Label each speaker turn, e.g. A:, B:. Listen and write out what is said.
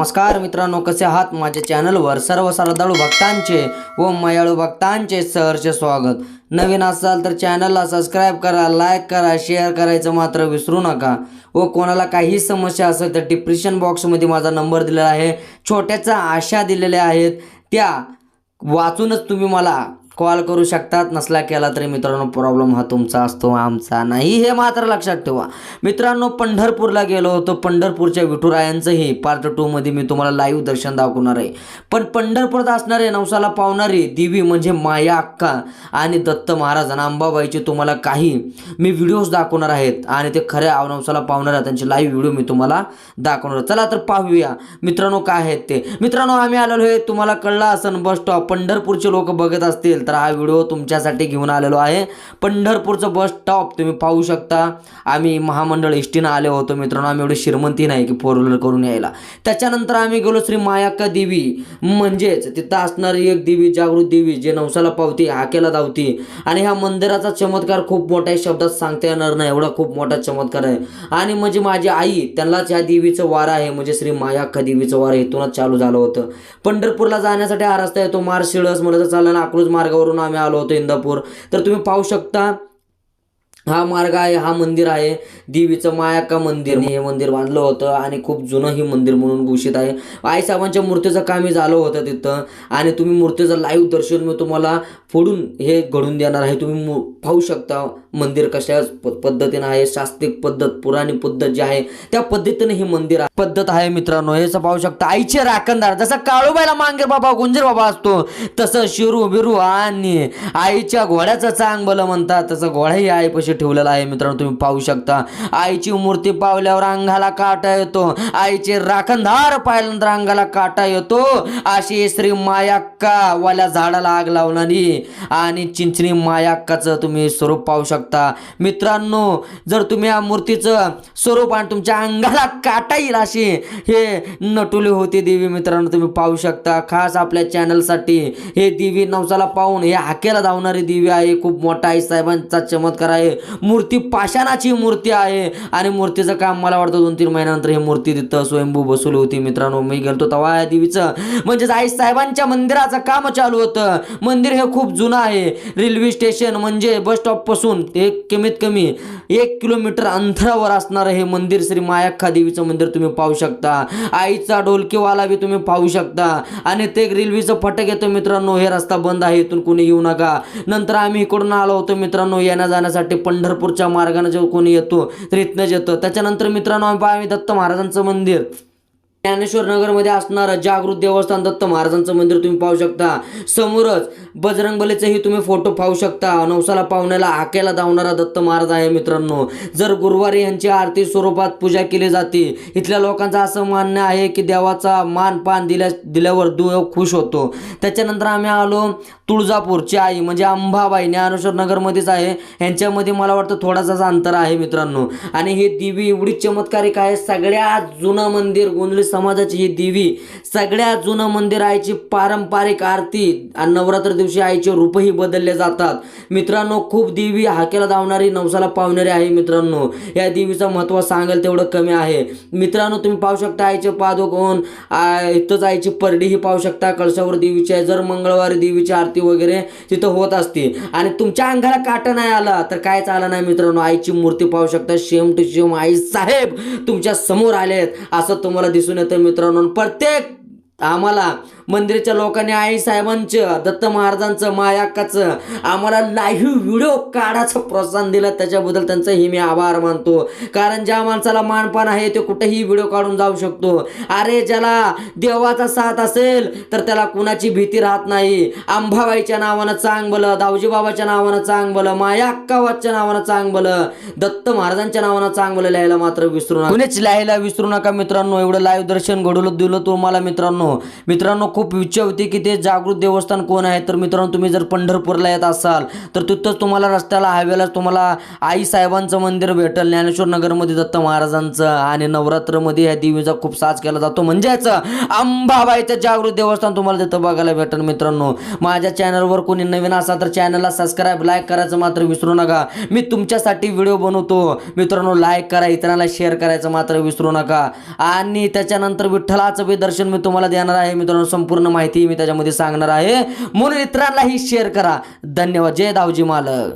A: नमस्कार मित्रांनो कसे आहात? माझ्या चॅनलवर सर्व श्रद्धाळू भक्तांचे व मयाळू भक्तांचे सहर्ष स्वागत. नवीन असाल तर चॅनलला सबस्क्राईब करा लाईक करा शेअर करायचं मात्र विसरू नका. व कोणाला काही समस्या असेल तर डिप्रेशन बॉक्समध्ये माझा नंबर दिलेला आहे. छोट्याच्या आशा दिलेल्या आहेत. त्या वाचूनच तुम्ही मला कॉल करू शकतात. नसला केला तरी मित्रांनो प्रॉब्लेम हा तुमचा असतो आमचा नाही. हे मात्र लक्षात ठेवा. मित्रांनो पंढरपूरला गेलो होतो. पंढरपूरच्या विठुरायांचंही पार्ट टूमध्ये मी तुम्हाला लाईव्ह दर्शन दाखवणार आहे. पण पंढरपूरात असणारे नवसाला पावणारी देवी म्हणजे माया अक्का आणि दत्त महाराज आणि अंबाबाईचे तुम्हाला काही मी व्हिडिओज दाखवणार आहेत. आणि ते खऱ्या नवसाला पावणाऱ्या त्यांचे लाईव्ह व्हिडिओ मी तुम्हाला दाखवणार चला तर पाहूया. मित्रांनो काय आहेत ते? मित्रांनो आम्ही आलेलो आहे. तुम्हाला कळला असन बस स्टॉप पंढरपूरचे लोक बघत असतील तर हा व्हिडिओ तुमच्यासाठी घेऊन आलेलो आहे. पंढरपूरचं बस स्टॉप तुम्ही पाहू शकता. आम्ही महामंडळ एसटीनं आलो होतो मित्रांनो. आम्ही एवढी श्रीमंती नाही की फोर व्हीलर करून यायला. त्याच्यानंतर आम्ही गेलो श्री मायाक्का देवी. म्हणजेच तिथं असणारी एक देवी जागृत देवी जे नवसाला पावती हाकेला धावती. आणि ह्या मंदिराचा चमत्कार खूप मोठ्या शब्दात सांगता येणार नाही. एवढा खूप मोठा चमत्कार आहे. आणि म्हणजे माझी आई त्यांनाच ह्या देवीचं वार आहे. म्हणजे श्री मायाक्का देवीचं वार इथूनच चालू झालं होतं. पंढरपूरला जाण्यासाठी हा रस्ता येतो. मार्शिळस म्हणत चालला मार्ग मार्गावरून आम्ही आलो होतो इंदापूर. तर तुम्ही पाहू शकता हा मार्ग आहे हा मंदिर आहे. देवीचं मायाका मंदिर? हे मंदिर बांधलं होतं आणि खूप जुनं ही मंदिर म्हणून घोषित आहे. आईसाहेबांच्या मूर्तीचं कामही झालं होतं तिथं आणि तुम्ही मूर्तीचं लाईव्ह दर्शन मी तुम्हाला फोडून हे घडून देणार आहे. तुम्ही मू- पाहू शकता मंदिर कशा पद्धतीनं आहे शास्त्रिक पद्धत पुराणी पद्धत जी आहे त्या पद्धतीने ही मंदिर आहे. पद्धत आहे मित्रांनो हे असं पाहू शकता. आईचे राखणदार जसं काळूबाईला मांगेर बाबा गुंजर बाबा असतो तसं शिरू बिरू आणि आईच्या घोड्याचं चांग बलं म्हणतात तसं घोडाही आईपाशी ठेवलेला आहे. मित्रांनो तुम्ही पाहू शकता आईची मूर्ती पावल्यावर अंगाला काटा येतो. आईचे राखणदार पाहिल्यानंतर अंगाला काटा येतो. अशी श्री मायाक्का वाल्या झाडाला आग लावणारी आणि चिंचणी मायाक्काचं तुम्ही स्वरूप पाहू शकता. मित्रांनो जर तुम्ही या मूर्तीचं स्वरूप आणि तुमच्या अंगाला काटा येईल अशी हे नटुली होती देवी मित्रांनो तुम्ही पाहू शकता. खास आपल्या चॅनलसाठी हे देवी नवसाला पाहून हे हाकेला धावणारी देवी आहे. खूप मोठा आई साहेबांचा चमत्कार आहे. मूर्ती पाषाणाची मूर्ती आहे. आणि मूर्तीचं काम मला वाटतं दोन तीन महिन्यानंतर ही मूर्ती तिथं स्वयंभू बसवली होती. मित्रांनो मी गेलतो तेव्हा या देवीचं. म्हणजेच आई साहेबांच्या मंदिराचं काम चालू होतं. मंदिर हे खूप जुनं आहे. रेल्वे स्टेशन म्हणजे बस स्टॉपपासून कमीत कमी एक किलोमीटर अंतरावर असणारं हे मंदिर श्री मायाख्खा देवीचं मंदिर तुम्ही पाहू शकता. आईचा डोलकीवाला बी तुम्ही पाहू शकता. आणि ते रेल्वेचं फटक येतं मित्रांनो हे रस्ता बंद आहे. इथून कोणी येऊ नका. नंतर आम्ही इकडून आलो होतो मित्रांनो येण्या जाण्यासाठी पंढरपूरच्या मार्गाने जेव्हा कोणी येतो तर इथनंच येतो त्याच्यानंतर मित्रांनो आम्ही आम्ही दत्त महाराजांचं मंदिर. ज्ञानेश्वर नगरमध्ये असणारं जागृत देवस्थान दत्त महाराजांचं मंदिर तुम्ही पाहू शकता. समोरच बजरंगबलीचेही तुम्ही फोटो पाहू शकता. नवसाला पाहुण्याला आकेला धावणारा दत्त महाराज आहे मित्रांनो. जर गुरुवारी यांची आरती स्वरूपात पूजा केली जाते इथल्या लोकांचं असं मान्य आहे की देवाचा मान पान दिल्या दिल्यावर देव खुश होतो. त्याच्यानंतर आम्ही आलो तुळजापूरची आई म्हणजे अंबाबाई ज्ञानेश्वर नगरमध्येच आहे. यांच्यामध्ये मला वाटतं थोडासाच अंतर आहे मित्रांनो. आणि हे देवी एवढी चमत्कारिक आहे. सगळ्यात जुनं मंदिर गोंधळी समाजाची ही देवी सगळ्यात जुनं मंदिर आईची पारंपरिक आरती आणि नवरात्र दिवशी आईचे रूपही बदलले जातात. मित्रांनो खूप देवी हाकेला धावणारी नवसाला पावणारी आहे मित्रांनो. या देवीचं महत्त्व सांगेल तेवढं कमी आहे. मित्रांनो तुम्ही पाहू शकता आईचे पादोकोण आ, इथंच आईची परडीही पाहू शकता. कळशावर देवीची आहे. जर मंगळवारी देवीची आरती वगैरे तिथं होत असते आणि तुमच्या अंगाला काटा नाही आला तर कायच आलं नाही मित्रांनो? आईची मूर्ती पाहू शकता. शेम टू शेम आई साहेब तुमच्यासमोर आलेत. असं तुम्हाला दिसून येतं मित्रांनो. प्रत्येक आम्हाला मंदिराच्या लोकांनी आई साहेबांचं दत्त महाराजांचं मायाक्काचं आम्हाला लाईव्ह व्हिडिओ काढायचं प्रोत्साहन दिलं. त्याच्याबद्दल त्यांचाही मी आभार मानतो. कारण ज्या माणसाला मानपान आहे ते कुठेही व्हिडिओ काढून जाऊ शकतो. अरे ज्याला देवाचा साथ असेल तर त्याला कुणाची भीती राहत नाही. अंबाबाईच्या नावानं चांगलं दावजीबाबाच्या बाबाच्या नावानं चांगलं मायाक्कावाच्या नावानं चांगलं दत्त महाराजांच्या नावानं चांगलं लिहायला मात्र विसरू नका. कुणीच लिहायला विसरू नका मित्रांनो. एवढं लाईव्ह दर्शन घडवलं दिलं तुम्हाला मित्रांनो. मित्रांनो खूप इच्छा होती की ते जागृत देवस्थान कोण आहे? तर मित्रांनो तुम्ही जर पंढरपूरला येत असाल तर तिथंच तुम्हाला रस्त्याला हायवेला तुम्हाला आई साहेबांचं मंदिर भेटेल ज्ञानेश्वर नगरमध्ये दत्त महाराजांचं आणि नवरात्रमध्ये या देवीचा खूप साज केला जातो. म्हणजेच अंबाबाईचं जागृत देवस्थान तुम्हाला तिथं बघायला भेटेल मित्रांनो. माझ्या चॅनलवर कोणी नवीन असाल तर चॅनलला सबस्क्राईब लाईक करायचं मात्र विसरू नका. मी तुमच्यासाठी व्हिडिओ बनवतो. मित्रांनो लाईक करा इतरांना शेअर करायचं मात्र विसरू नका. आणि त्याच्यानंतर विठ्ठलाचं बी दर्शन मी तुम्हाला देणार आहे मित्रांनो संपूर्ण माहिती मी त्याच्यामध्ये सांगणार आहे. म्हणून इतरांनाही शेअर करा. धन्यवाद. जय दावजी मालक.